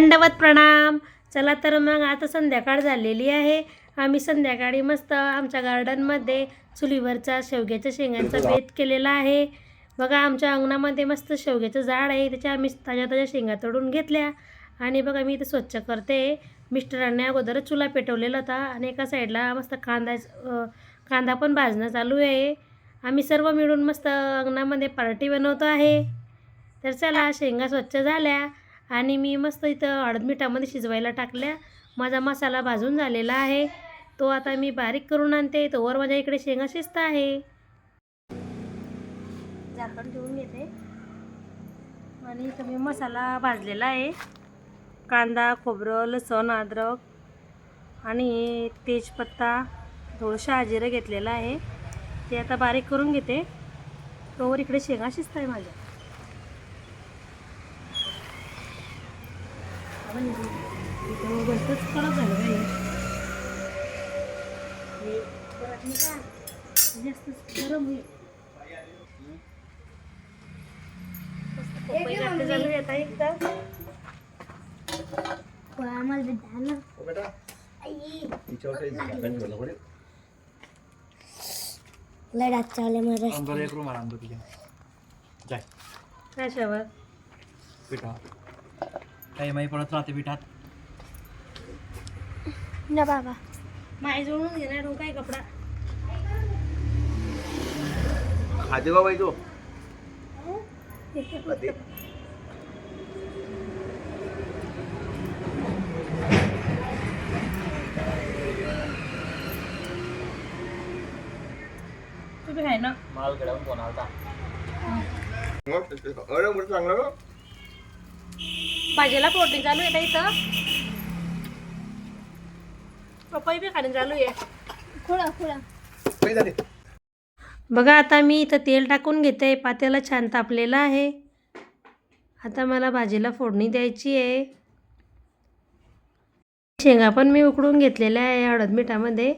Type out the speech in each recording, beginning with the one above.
दंडवत प्रणाम. चला तर मग आता संध्याकाळ झालेली आहे. आम्ही संध्याकाळी मस्त आमच्या गार्डनमध्ये चुलीवरचा शेवग्याच्या शेंगांचा बेत केलेला आहे. बघा आमच्या अंगणामध्ये मस्त शेवग्याचं झाड आहे. त्याच्या आम्ही ताज्या ताज्या शेंगा तोडून घेतल्या. आणि बघा मी इथे स्वच्छ करते. मिस्टरांनी अगोदरच चुला पेटवलेला होता. आणि एका साईडला मस्त कांदा कांदा पण भाजणं चालू आहे. आम्ही सर्व मिळून मस्त अंगणामध्ये पार्टी बनवतो आहे. तर चला शेंगा स्वच्छ झाल्या. आणि मी मस्त इथं हळद मिठामध्ये शिजवायला टाकल्या. माझा मसाला भाजून झालेला आहे. तो आता मी बारीक करून आणते. तोवर माझ्या इकडे शेंगा शिजत आहे. झाकण ठेवून घेते. आणि इथं मी मसाला भाजलेला आहे. कांदा खोबरं लसण अद्रक आणि तेजपत्ता थोडंसं शहाजिरं घेतलेलं आहे. ते आता बारीक करून घेते. तोवर इकडे शेंगा शिजत आहे माझ्या आपण इथं भरपूरच कडक झालं पाहिजे हे परत मी का जास्त गरम होईल मस्त पपई कापते चालू आहे आता एकदा अंदर एक रूम आहे अंदर तिथे. जाय. कशावर पिठा. काही माही पडत राहते पिठात. माय जोडून घेणार हो काय कपडा? खाते का बाई तो तुम्ही आहे ना? माल अरे मोठं चांगलं ना? भाजीला प्रोटीन चालू आहे इथं. पपई बी खाणे चालू आहे. बघा आता मी इथं तेल टाकून घेते. पात्याला छान तापलेलं आहे. आता मला भाजीला फोडणी द्यायची आहे. शेंगा पण मी उकडून घेतलेल्या आहे हळद मिठामध्ये.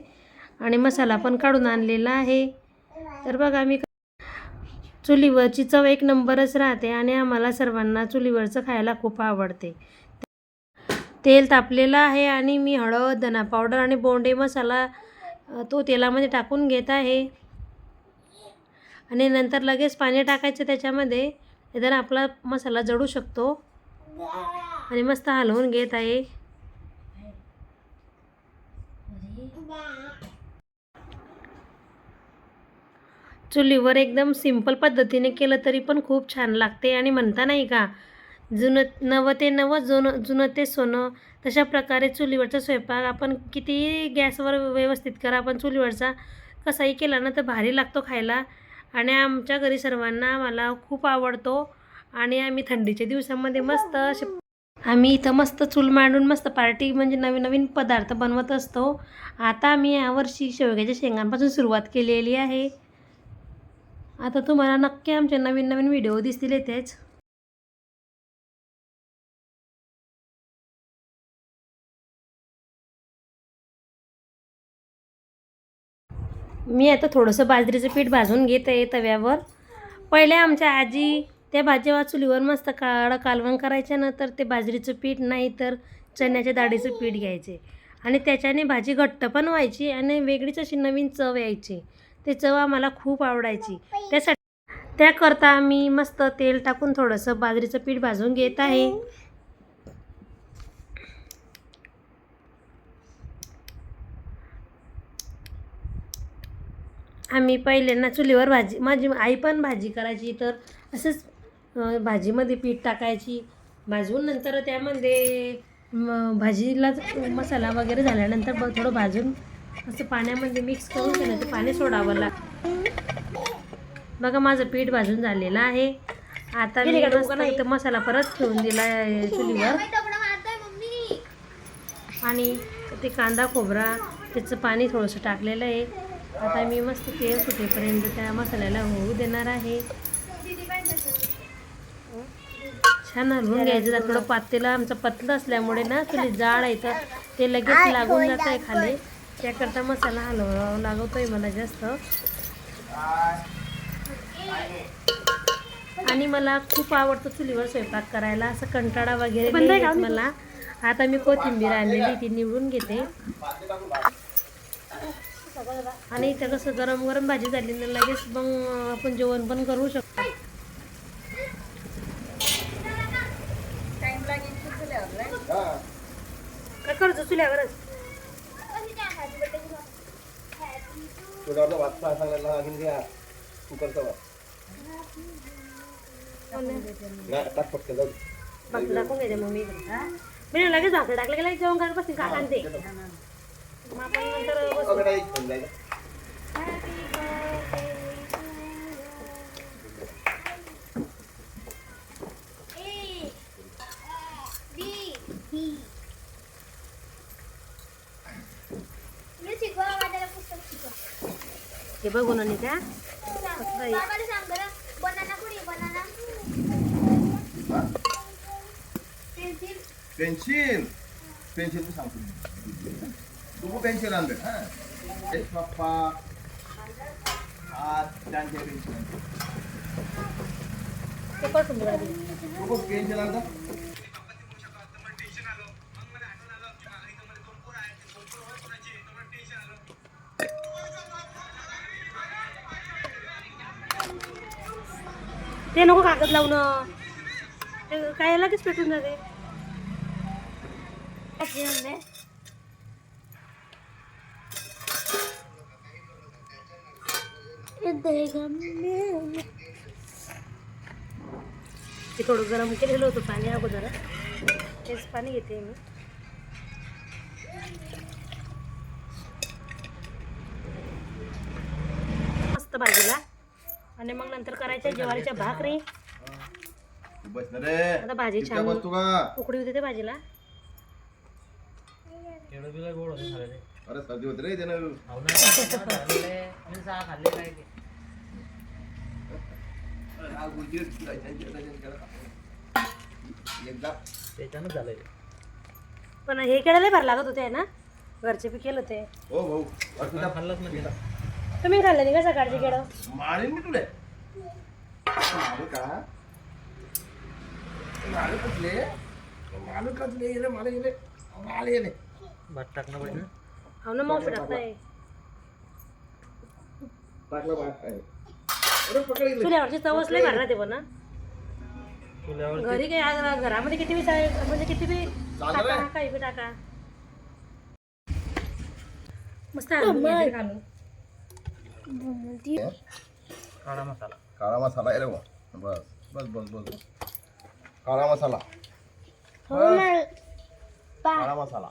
आणि मसाला पण काढून आणलेला आहे. तर बघा मी चुलीवरची चव एक नंबरच राहते आणि आम्हाला सर्वांना चुलीवरचं खायला खूप आवडते. तेल तापलेलं आहे आणि मी हळद धना पावडर आणि बोंडे मसाला तो तेलामध्ये टाकून घेत आहे. आणि नंतर लगेच पाणी टाकायचं त्याच्यामध्ये. तर आपला मसाला जळू शकतो. आणि मस्त हलवून घेत आहे. चुलीवर एकदम सिंपल पद्धतीने केलं तरी पण खूप छान लागते आणि म्हणता नाही का जुनं नवं ते नवं जुनं जुनं ते सोनं तशा प्रकारे चुलीवरचा स्वयंपाक आपण कितीही गॅसवर व्यवस्थित करा पण चुलीवरचा कसाही केला ना तर भारी लागतो खायला. आणि आमच्या घरी सर्वांना मला खूप आवडतो आणि आम्ही थंडीच्या दिवसामध्ये मस्त असे आम्ही इथं मस्त चूल मांडून मस्त पार्टी म्हणजे नवीन नवीन पदार्थ बनवत असतो. आता आम्ही यावर्षी शेवग्याच्या शेंगांपासून सुरुवात केलेली आहे. आता तुम्हाला नक्की आमचे नवीन नवीन व्हिडिओ दिसतील येतेच मी आता थोडंसं बाजरीचं पीठ भाजून घेत आहे तव्यावर. पहिले आमच्या आजी त्या भाजीवा चुलीवर मस्त काळं कालवण करायच्या ना तर ते बाजरीचं पीठ नाही तर चण्याच्या डाळीचं पीठ घ्यायचे. आणि त्याच्याने भाजी घट्ट पण व्हायची आणि वेगळीच अशी नवीन चव यायची. ते चव आम्हाला खूप आवडायची. त्यासाठी त्याकरता मी मस्त तेल टाकून थोडंसं बाजरीचं पीठ भाजून घेत आहे. आम्ही पहिले ना चुलीवर भाजी माझी आई पण भाजी करायची तर असंच भाजीमध्ये पीठ टाकायची. भाजून नंतर त्यामध्ये भाजीला मसाला वगैरे झाल्यानंतर थोडं भाजून असं पाण्यामध्ये मिक्स करून त्याला ते पाणी सोडावं लागतं बघा माझं पीठ भाजून झालेलं आहे. आता मी मस्त मसाला परत ठेवून दिला आहे चुलीवर. आणि ते कांदा खोबरा त्याचं पाणी थोडंसं टाकलेलं आहे. आता मी मस्त तेल सुटेपर्यंत त्या मसाल्याला होऊ देणार आहे. छान हलवून घ्यायचं जरा थोडं पातेलं आमचं पतलं असल्यामुळे ना थोडी जाड आहे तर ते लगेच लागून जात आहे खाली. त्याकरता मसाला हलवावा लागवतोय मला जास्त. आणि मला खूप आवडतं चुलीवर स्वयंपाक करायला. असं कंटाळा वगैरे मला. आता मी कोथिंबीर आणलेली ती निवडून घेते. आणि इथं कसं गरम गरम भाजी झाली ना लगेच मग आपण जेवण पण करू शकतो काय करतो चुल्यावरच आपला भात सांगायला लागेल घ्या कुकरचा भात नाही, टाक पटकन जाऊ दे. बाकी दाखवून घेते मग मी लगेच भाकर टाकलं की लगेच जेवण करत बसतील का ते मग आपण नंतर बसू. अगं नाही, होऊन जाईल. बघून आणि त्या. पेन्सिल? पेन्सिल. सांगतो तू पेन्सिल आणलं हा. पप्पा. हात त्यांचे पेन्सिल ते पण सुंदर आहे. तू पेन्सिल आणलं ते नको कागद लावणं. ते काय लगेच पेटून जाते. ते थोडं गरम केलेलं होतं पाणी अगोदर. तेच पाणी घेते मी. मस्त भाजीला. आणि मग नंतर करायच्या ज्वारीच्या भाकरी. तू बस ना रे. आता भाजी इतका छान बसतो का? उकडी होते ते भाजीला. गोड होते अरे सर्दी होते रे त्यानं. हो ना. मी सहा ते. हा. एकदा झालंय. पण हे केळं लय भर लागत होते ना. घरचे बी केलं ते हो भाऊ तुला खाल्लंच म्हणजे तुम्ही खाल्लं नाही का सकाळचे केळं? मारेन मी तुला. मारू का? मारू कसले मारू कसले मारे मारे गेले भात टाकणं पाहिजे. हो ना मावशी टाकताय टाकलं भात आहे. अरे चुल्यावरची चवच लय ते पण ना? चुल्यावर घरी काय घरामध्ये किती बी म्हणजे किती बी टाका. काही बी टाका. मस्त घरी घालून काळा मसाला. काळा मसाला आहे रे बुवा. बस बस बस बस बस. काळा मसाला. काळा मसाला.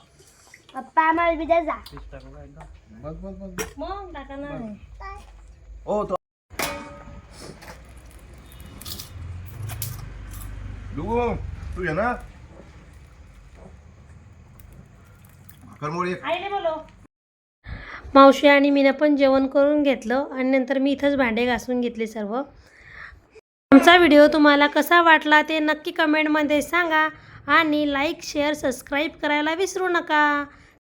पप्पा मला बी द्या जा. पीस टाकू का एकदम बस बस बस बस. मग टाका ना. हो तो. डुगू तू ये ना. एक. आईने बोलो मावशी आणि मीनं पण जेवण करून घेतलं आणि नंतर मी इथंच भांडे घासून घेतले सर्व. आमचा व्हिडिओ तुम्हाला कसा वाटला ते नक्की कमेंटमध्ये सांगा आणि लाईक शेअर सबस्क्राईब करायला विसरू नका.